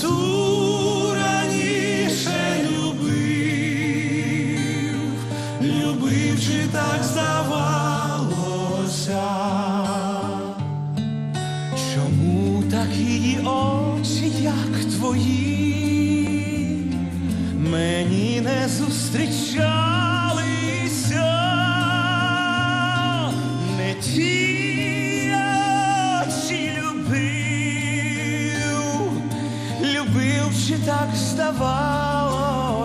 ту раніше любив, любив так здавалося, чому так очі, як твої, мені не зустрічають? так здавалося,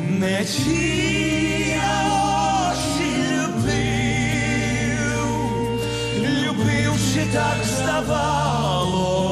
не чия очі любив, любив, чи так здавалося.